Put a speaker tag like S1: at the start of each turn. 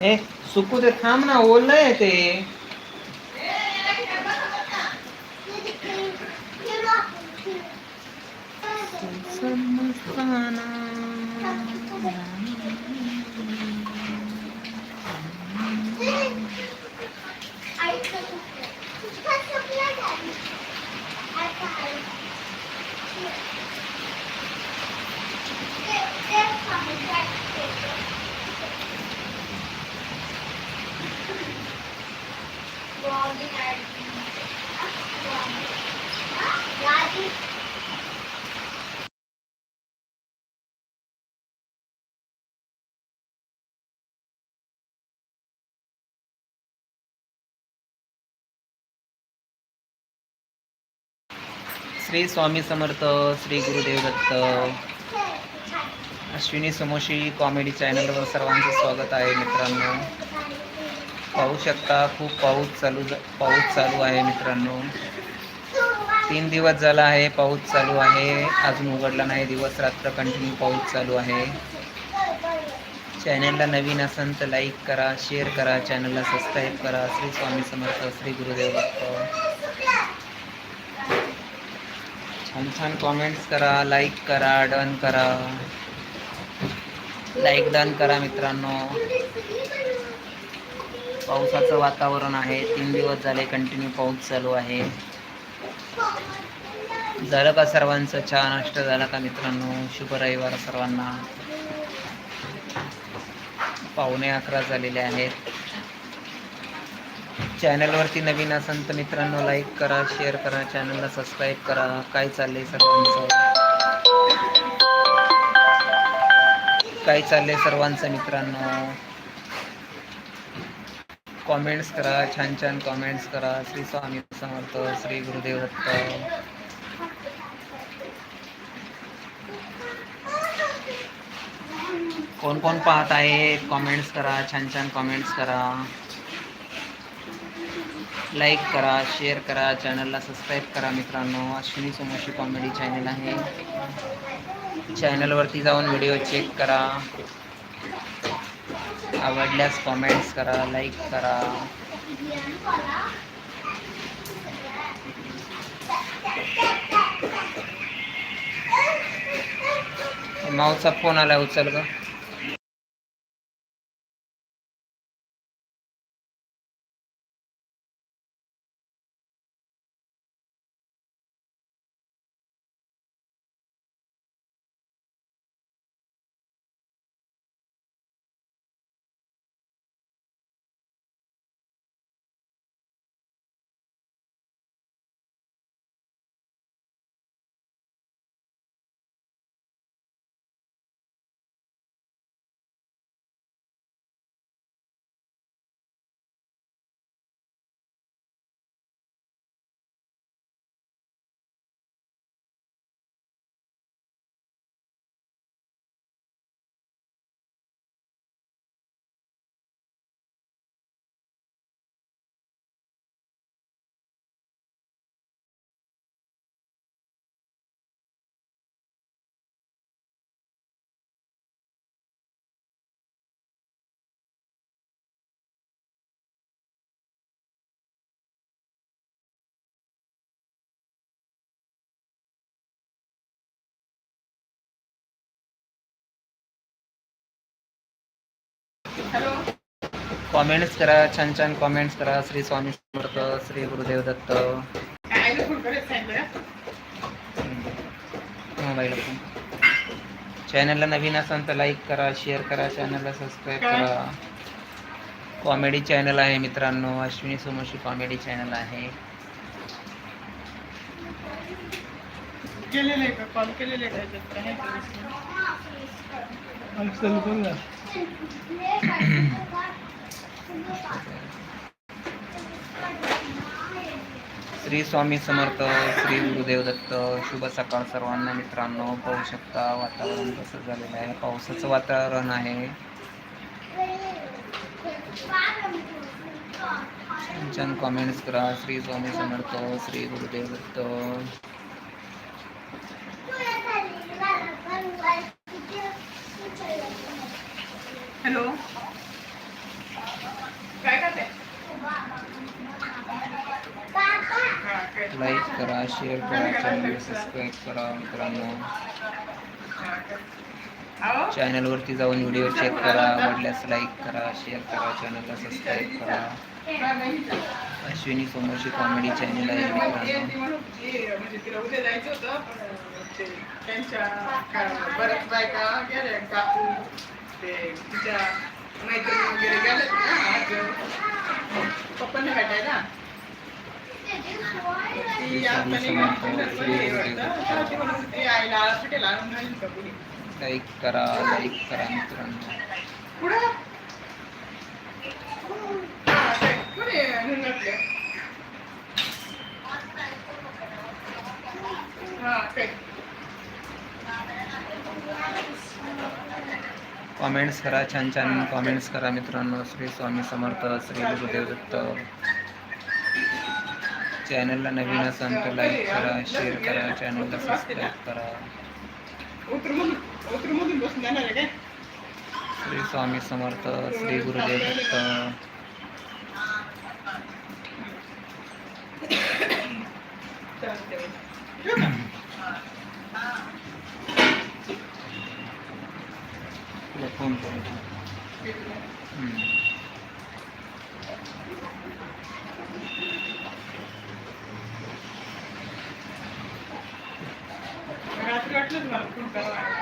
S1: ए सुकू ते थांब ना आहे ते. श्री स्वामी समर्थ श्री गुरुदेव दत्त. अश्विनी समोशी कॉमेडी चॅनलवर सर्वांचं स्वागत आहे मित्रांनो. पाहू शकता खूप पाऊस चालू पाऊस चालू आहे मित्रांनो. तीन दिवस झाला आहे पाऊस चालू आहे. अजून उघडला नाही दिवस रात्र कंटिन्यू पाऊस चालू आहे. चॅनलला नवीन असेल तर लाईक करा शेअर करा चॅनलला सबस्क्राईब करा. श्री स्वामी समर्थ श्री गुरुदेव छान छान कॉमेंट्स करा लाईक करा डन करा. लाईक डन करा मित्रांनो. पावसाचं वातावरण आहे. तीन दिवस झाले कंटिन्यू पाऊस चालू आहे. झालं का सर्वांचं चहा नाश्ता? झाला का मित्रांनो? शुभ रविवार सर्वांना. पावणे अकरा झालेले आहेत. चॅनलवरती नवीन असेल तर मित्रांनो लाईक करा शेअर करा चॅनलला सबस्क्राईब करा. काय चाललंय सर्वांचं? काय चाललंय सर्वांचं मित्रांनो? कॉमेंट्स करा, छान छान कॉमेंट्स करा. श्री स्वामी समर्थ, श्री गुरुदेव दत्त. कोण कोण पाहत आहे? कॉमेंट्स करा, छान छान कॉमेंट्स करा. लाईक करा शेअर करा चॅनलला सबस्क्राईब करा मित्रांनो. अश्विनी सोमोशी कॉमेडी चॅनल आहे. चॅनलवरती जाऊन व्हिडिओ चेक करा. आवडल्यास कॉमेंट्स करा लाईक करा. माऊचा फोन आला उचल का कॉमेंट्स करा छान छान कॉमेंट्स करा. श्री स्वामी समर्थ श्री गुरुदेव दत्त. मोबाईल चॅनलला नवीन असाल तर लाईक करा शेअर करा चॅनलला सबस्क्राईब करा. कॉमेडी चॅनल आहे मित्रांनो. अश्विनी सोमोशी कॉमेडी चॅनल आहे.
S2: केलेले का? कॉल. केलेले
S1: श्री स्वामी समर्थ श्री गुरुदेव दत्त शुभ सकाळ सर्वांना मित्रांनो. पाहू शकता वातावरण कसं झालेलं आहे. पावसाचं वातावरण आहे. छान कॉमेंट्स करा. श्री स्वामी समर्थ श्री गुरुदेव दत्त
S2: हॅलो काय करते हा, काय?
S1: लाईक करा शेअर करा चॅनल सबस्क्राईब करा मित्रांनो. चॅनलवरती जाऊन व्हिडिओ चेक करा आवडल्यास लाईक करा शेअर करा चॅनलला सबस्क्राईब करा. अश्विनी समोरची कॉमेडी चॅनल आहे मित्रांनो.
S2: मैत्रिणी वगैरे गेल्यात पप्पांना भेटायला.
S1: लाईक करा लाईक करा मित्रांनो कॉमेंट्स करा छान छान कॉमेंट्स करा मित्रांनो. श्री स्वामी समर्थ श्री गुरुदेव दत्त. चॅनलला नवीन असाल तर लाईक करा शेअर करा चॅनलला सबस्क्राईब करा. Shri Swami Samarth Shri Gurudev Datta phone bar.